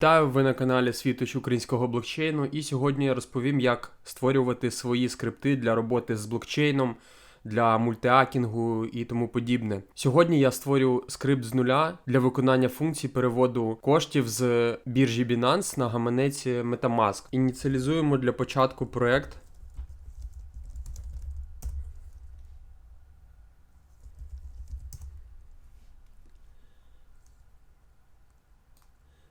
Вітаю, ви на каналі Світоч українського блокчейну, і сьогодні я розповім, як створювати свої скрипти для роботи з блокчейном, для мультиакінгу і тому подібне. Сьогодні я створю скрипт з нуля для виконання функцій переводу коштів з біржі Binance на гаманець Metamask. Ініціалізуємо для початку проект.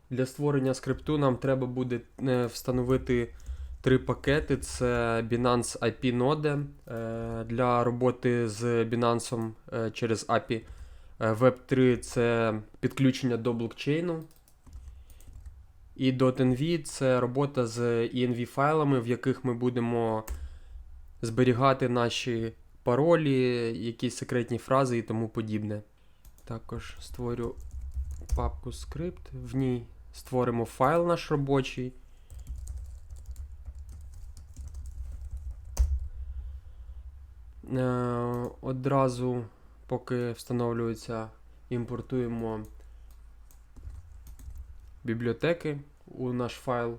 Для створення скрипту нам треба буде е, встановити три пакети: це Binance IP ноде е, для роботи з Binance е, через API. Е, Web3 це підключення до блокчейну. І .env це робота з env файлами, в яких ми будемо зберігати наші паролі, якісь секретні фрази і тому подібне. Також створю папку скрипт, в ній створимо файл наш робочий. Е, Одразу, поки встановлюється, імпортуємо бібліотеки у наш файл.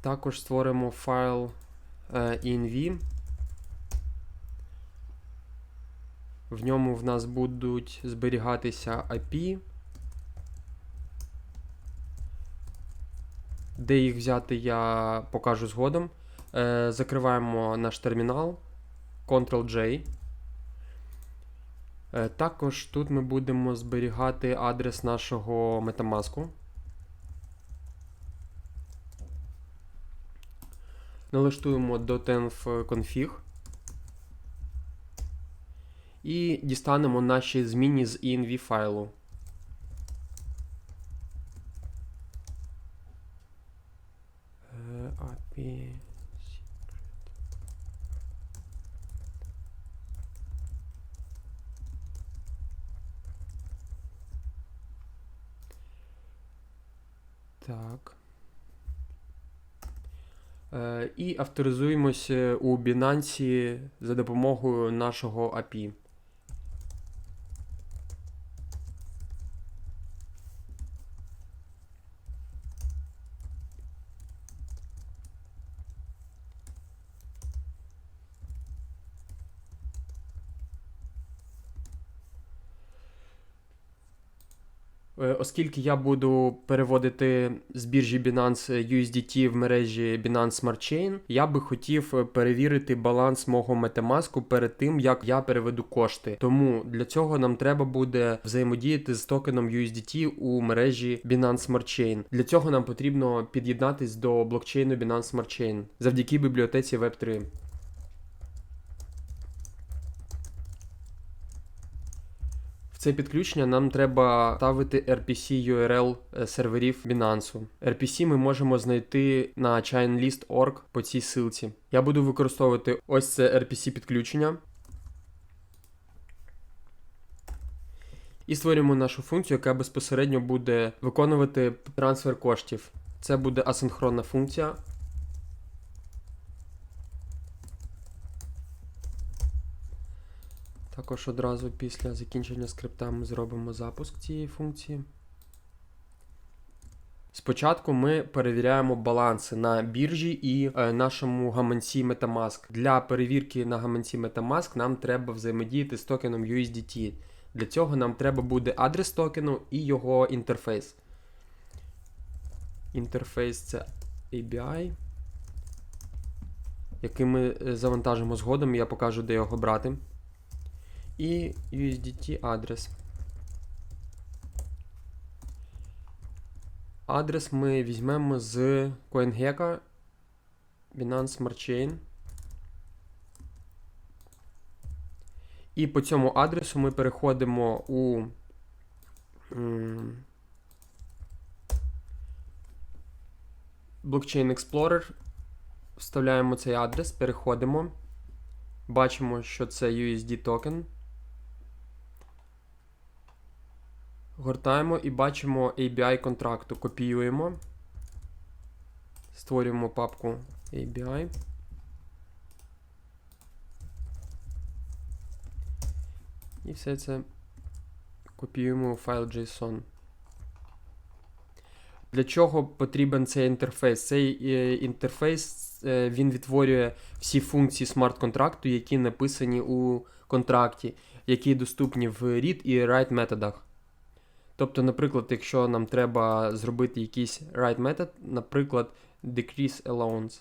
Також створимо файл е, env. В ньому в нас будуть зберігатися API. Де їх взяти, я покажу згодом. Е, закриваємо наш термінал. Ctrl-J. Е, також тут ми будемо зберігати адрес нашого Metamask. Налаштуємо .env config. І дістанемо наші зміни з env файлу. Е, API. Так. Е, І авторизуємося у Binance за допомогою нашого API. Оскільки я буду переводити з біржі Binance USDT в мережі Binance Smart Chain, я би хотів перевірити баланс мого Metamask перед тим, як я переведу кошти. Тому для цього нам треба буде взаємодіяти з токеном USDT у мережі Binance Smart Chain. Для цього нам потрібно під'єднатись до блокчейну Binance Smart Chain завдяки бібліотеці Web3. Це підключення нам треба ставити RPC URL е, серверів Binance. RPC ми можемо знайти на chainlist.org по цій силці. Я буду використовувати ось це RPC підключення. І створюємо нашу функцію, яка безпосередньо буде виконувати трансфер коштів. Це буде асинхронна функція. Також одразу після закінчення скрипта ми зробимо запуск цієї функції. Спочатку ми перевіряємо баланси на біржі і е, нашому гаманці Metamask. Для перевірки на гаманці Metamask нам треба взаємодіяти з токеном USDT. Для цього нам треба буде адрес токену і його інтерфейс. Інтерфейс це ABI, який ми е, завантажимо згодом, я покажу, де його брати і USDT адрес. Адрес ми візьмемо з CoinGecko, Binance Smart Chain. І по цьому адресу ми переходимо у Blockchain Explorer, вставляємо цей адрес, переходимо. Бачимо, що це USD токен. Гортаємо і бачимо ABI контракту. Копіюємо. Створюємо папку ABI. І все це копіюємо у файл JSON. Для чого потрібен цей інтерфейс? Цей е, інтерфейс е, він відтворює всі функції смарт-контракту, які написані у контракті, які доступні в read і write методах. Тобто, наприклад, якщо нам треба зробити якийсь write метод, наприклад, decrease allowance.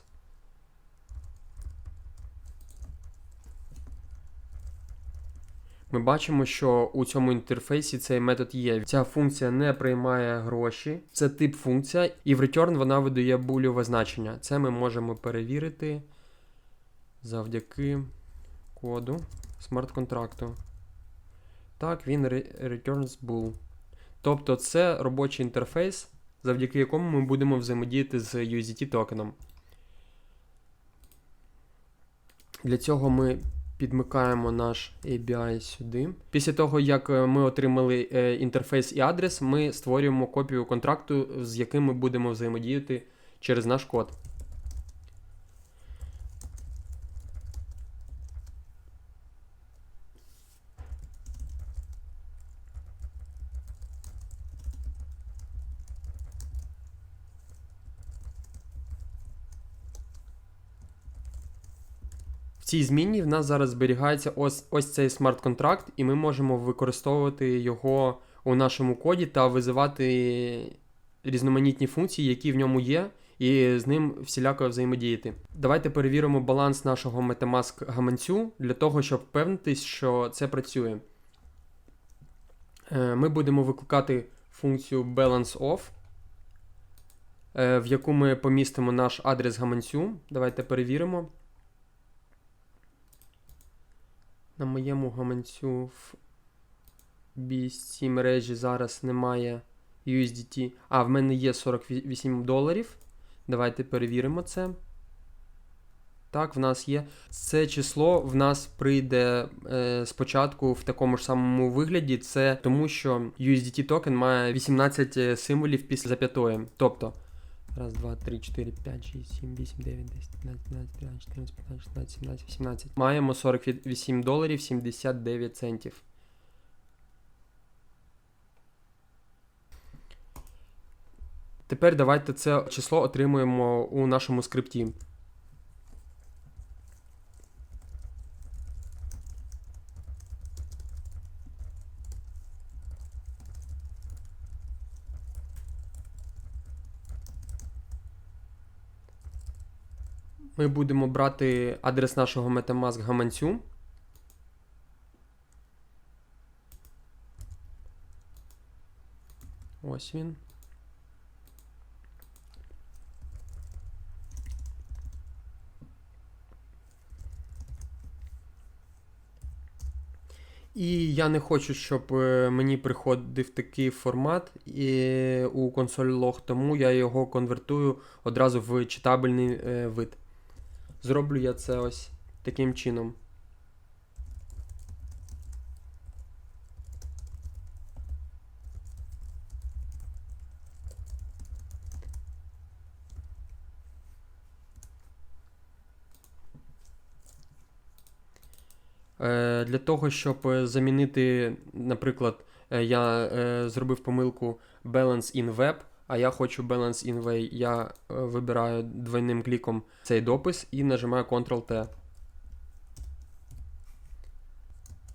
Ми бачимо, що у цьому інтерфейсі цей метод є. Ця функція не приймає гроші, це тип функція, і в return вона видає бульове значення. Це ми можемо перевірити завдяки коду смарт-контракту. Так, він re- returns bool. Тобто це робочий інтерфейс, завдяки якому ми будемо взаємодіяти з USDT токеном. Для цього ми підмикаємо наш ABI сюди. Після того, як е, ми отримали е, інтерфейс і адрес, ми створюємо копію контракту, з яким ми будемо взаємодіяти через наш код. Цій зміні в нас зараз зберігається ось, ось цей смарт-контракт, і ми можемо використовувати його у нашому коді та визивати різноманітні функції, які в ньому є, і з ним всіляко взаємодіяти. Давайте перевіримо баланс нашого Metamask гаманцю для того, щоб впевнитись, що це працює. Е, Ми будемо викликати функцію balance е, в яку ми помістимо наш адрес гаманцю. Давайте перевіримо. На моєму гаманцю в BSC мережі зараз немає USDT. А, в мене є 48 доларів. Давайте перевіримо це. Так, в нас є. Це число в нас прийде е, спочатку в такому ж самому вигляді. Це тому, що USDT токен має 18 символів після зап'ятої. Тобто. Раз, два, три, чотири, п'ять, шість, сім, вісім, дев'ять, десять, п'ятнадцять, п'ятнадцять, п'ятнадцять, чотирнадцять, п'ятнадцять, шістнадцять, сімнадцять, вісімнадцять. Маємо 48 доларів 79 центів. Тепер давайте це число отримуємо у нашому скрипті. Ми будемо брати адрес нашого Metamask гаманцю. Ось він. І я не хочу, щоб е, мені приходив такий формат у консоль лог, тому я його конвертую одразу в читабельний е, вид. Зроблю я це ось таким чином. Е, Для того, щоб замінити, наприклад, е, я е, зробив помилку Balance in Web, а я хочу Balance in я е, вибираю двойним кліком цей допис і нажимаю Ctrl-T.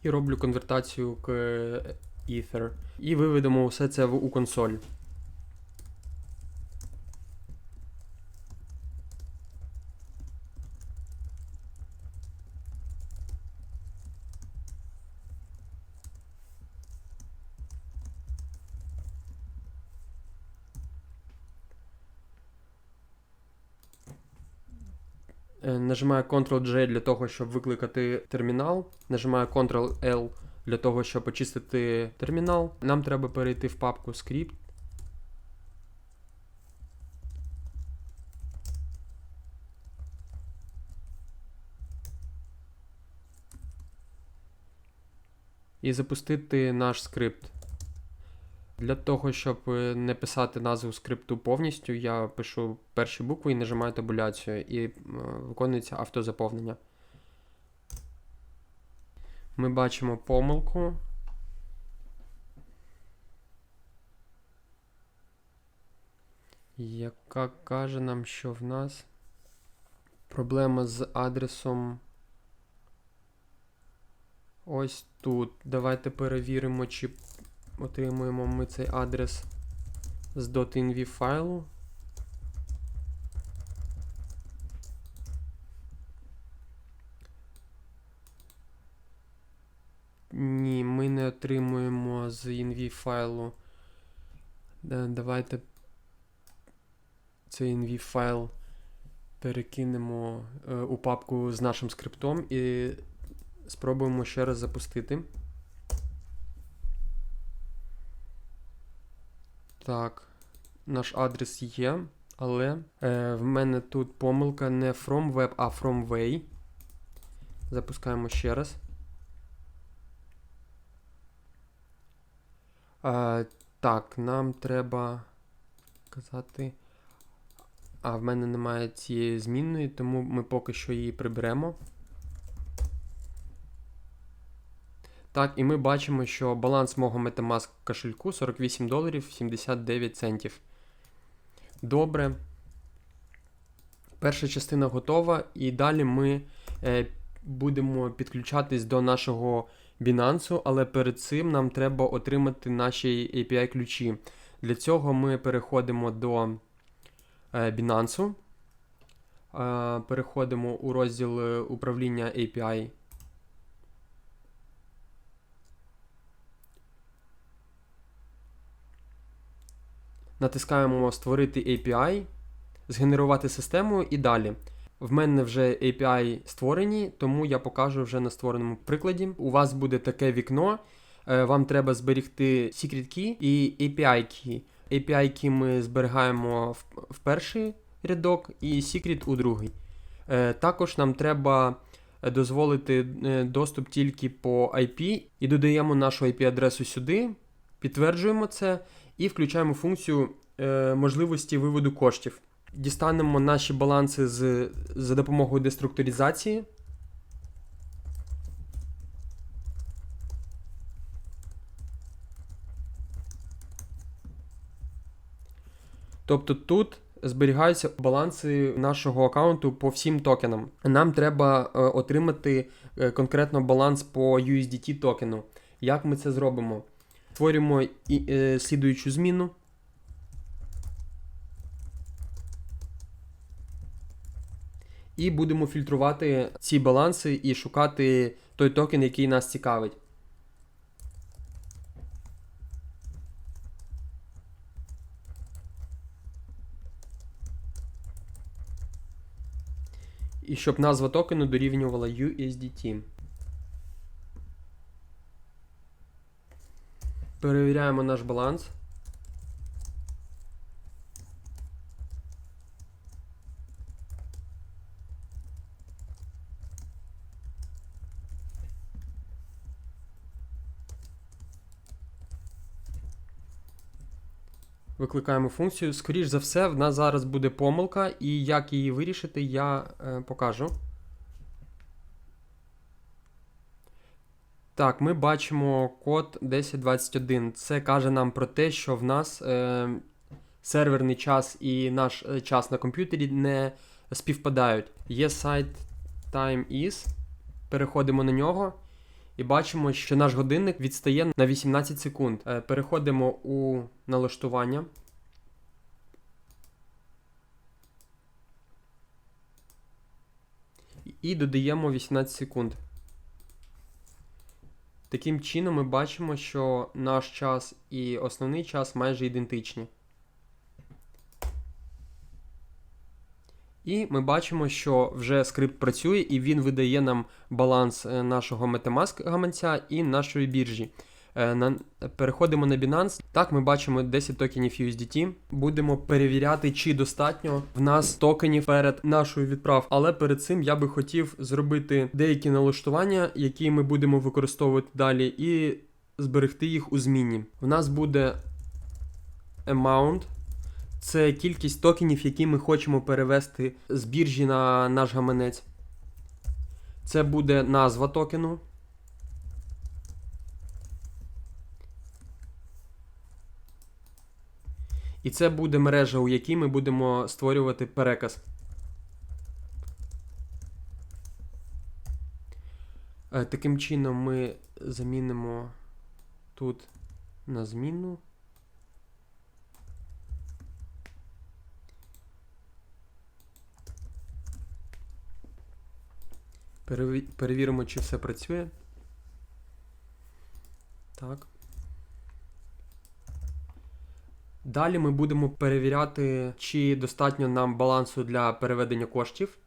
І роблю конвертацію к е, Ether. І виведемо все це у консоль. Е, Нажимаю Ctrl-J для того, щоб викликати термінал. Нажимаю Ctrl-L для того, щоб очистити термінал. Нам треба перейти в папку Script. І запустити наш скрипт. Для того, щоб е, не писати назву скрипту повністю, я пишу перші букви і нажимаю табуляцію, і е, виконується автозаповнення. Ми бачимо помилку. Яка каже нам, що в нас проблема з адресом. Ось тут. Давайте перевіримо, чи отримуємо ми цей адрес з .env файлу. Ні, ми не отримуємо з env файлу. Давайте цей env файл перекинемо е, у папку з нашим скриптом і спробуємо ще раз запустити. Так, наш адрес є, але е, в мене тут помилка не from web, а from way. Запускаємо ще раз. Е, так, нам треба казати. А, в мене немає цієї змінної, тому ми поки що її приберемо. Так, і ми бачимо, що баланс мого Metamask кошельку 48 доларів 79 центів. Добре. Перша частина готова, і далі ми е, будемо підключатись до нашого Binance, але перед цим нам треба отримати наші API-ключі. Для цього ми переходимо до е, Binance, е, переходимо у розділ е, управління API. Натискаємо Створити API, згенерувати систему і далі. В мене вже API створені, тому я покажу вже на створеному прикладі. У вас буде таке вікно. е, Вам треба зберегти secret key і API key. API key ми зберігаємо в, в перший рядок і secret у другий. Е, Також нам треба дозволити е, доступ тільки по IP і додаємо нашу IP-адресу сюди, підтверджуємо це і включаємо функцію е, можливості виводу коштів. Дістанемо наші баланси з, за допомогою деструктуризації. Тобто тут зберігаються баланси нашого аккаунту по всім токенам. Нам треба е, отримати е, конкретно баланс по USDT токену. Як ми це зробимо? Створюємо і, е, слідуючу зміну. І будемо фільтрувати ці баланси і шукати той токен, який нас цікавить. І щоб назва токену дорівнювала USDT. Перевіряємо наш баланс. Викликаємо функцію. Скоріш за все, в нас зараз буде помилка, і як її вирішити, я е, покажу. Так, ми бачимо код 1021. Це каже нам про те, що в нас е, серверний час і наш е, час на комп'ютері не співпадають. Є сайт Time is. Переходимо на нього і бачимо, що наш годинник відстає на 18 секунд. Е, переходимо у налаштування. І додаємо 18 секунд. Таким чином ми бачимо, що наш час і основний час майже ідентичні. І ми бачимо, що вже скрипт працює і він видає нам баланс е, нашого Metamask гаманця і нашої біржі. Е, Переходимо на Binance. Так, ми бачимо 10 токенів USDT. Будемо перевіряти, чи достатньо в нас токенів перед нашою відправкою. Але перед цим я би хотів зробити деякі налаштування, які ми будемо використовувати далі, і зберегти їх у зміні. В нас буде amount. Це кількість токенів, які ми хочемо перевести з біржі на наш гаманець. Це буде назва токену. І це буде мережа, у якій ми будемо створювати переказ. Е, Таким чином ми замінимо тут на. Переві- Перевіримо, чи все працює. Так. Далі ми будемо перевіряти, чи достатньо нам балансу для переведення коштів.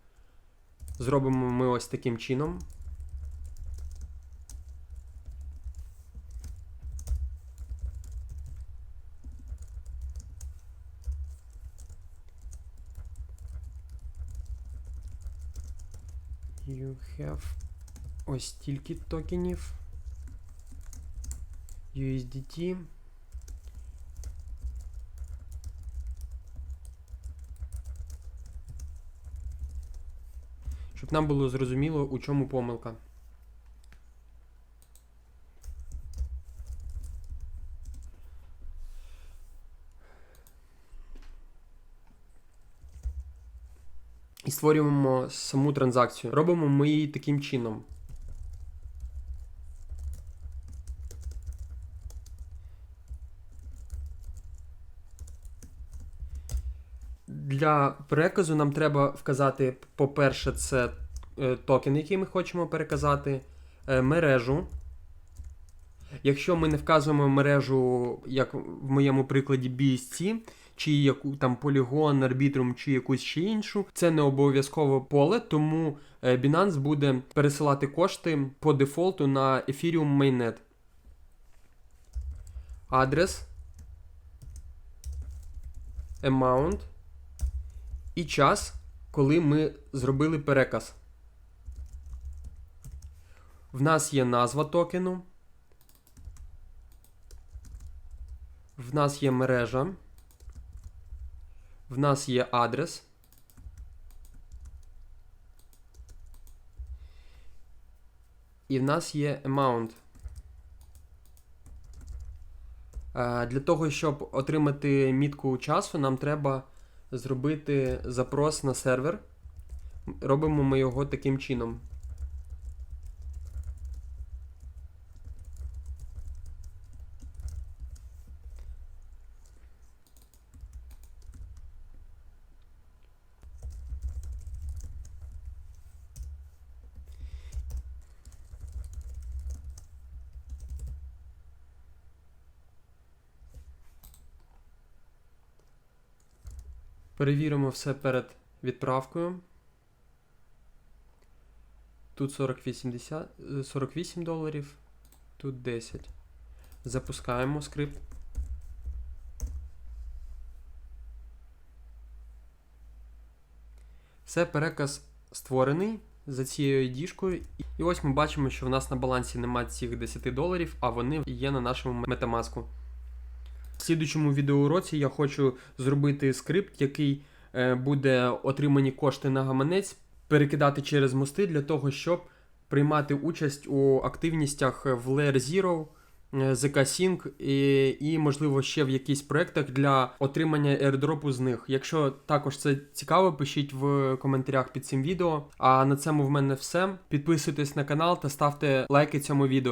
Зробимо ми ось таким чином. You have ось стільки токенів. USDT. Нам було зрозуміло, у чому помилка. І створюємо саму транзакцію. Робимо ми її таким чином. Для переказу нам треба вказати, по-перше, це е, токен, який ми хочемо переказати, е, мережу. Якщо ми не вказуємо мережу, як в моєму прикладі BSC, чи яку там Polygon, Arbitrum, чи якусь ще іншу, це не обов'язково поле, тому е, Binance буде пересилати кошти по дефолту на Ethereum Mainnet. Адрес. Amount і час, коли ми зробили переказ. В нас є назва токену. В нас є мережа. В нас є адрес. І в нас є amount. Е, Для того, щоб отримати мітку часу, нам треба зробити запрос на сервер. Робимо ми його таким чином. Перевіримо все перед відправкою. Тут 4080, е, 48 доларів, тут 10. Запускаємо скрипт. Все, переказ створений за цією діжкою. І ось ми бачимо, що в нас на балансі немає цих 10 доларів, а вони є на нашому метамаску. В слідучому відеоуроці я хочу зробити скрипт, який е, буде отримані кошти на гаманець, перекидати через мости для того, щоб приймати участь у активністях в Layer Zero, е, ZK Sync і, і, можливо, ще в якихось проєктах для отримання airdropу з них. Якщо також це цікаво, пишіть в коментарях під цим відео. А на цьому в мене все. Підписуйтесь на канал та ставте лайки цьому відео.